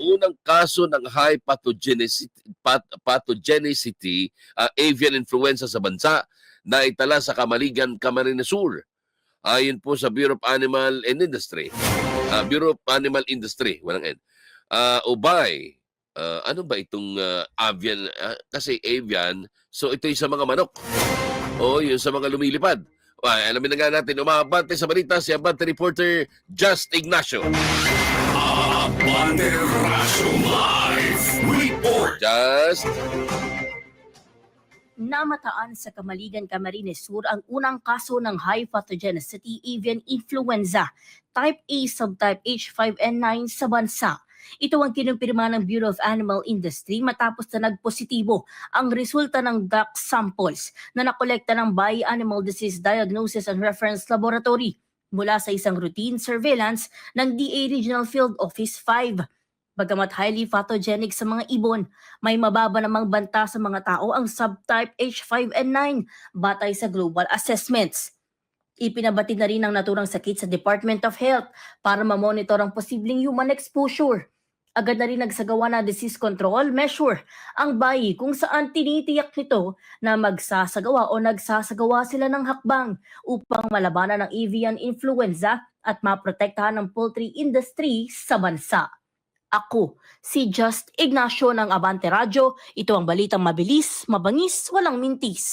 unang kaso ng high pathogenicity, pat- pathogenicity ah, avian influenza sa bansa na itala sa Kamaligan, Camarines Sur. Ayon po sa Bureau of Animal and Industry. Ah, Bureau of Animal Industry, walang N. Ah, Ubay, ah, ano ba itong ah, avian? ah, kasi avian, so ito yung sa mga manok. O, yung sa mga lumilipad. Ay, alamin na nga natin, umabante sa balita si Abante reporter Just Ignacio. Abante Razo Live Report. Just, namataan sa Kamaligan, Camarines Sur ang unang kaso ng high pathogenicity avian influenza type A subtype H5N9 sa bansa. Ito ang kinumpirma ng Bureau of Animal Industry matapos na nagpositibo ang resulta ng duck samples na nakolekta ng Bay Animal Disease Diagnosis and Reference Laboratory mula sa isang routine surveillance ng DA Regional Field Office 5. Bagamat highly pathogenic sa mga ibon, may mababa namang banta sa mga tao ang subtype H5N9 batay sa global assessments. Ipinabati na rin ang naturang sakit sa Department of Health para mamonitor ang posibleng human exposure. Agad na rin nagsagawa na disease control measure ang bayi kung saan tinitiyak nito na magsasagawa o nagsasagawa sila ng hakbang upang malabanan ang avian influenza at maprotektahan ang poultry industry sa bansa. Ako, si Just Ignacio ng Abante Radyo. Ito ang balitang mabilis, mabangis, walang mintis.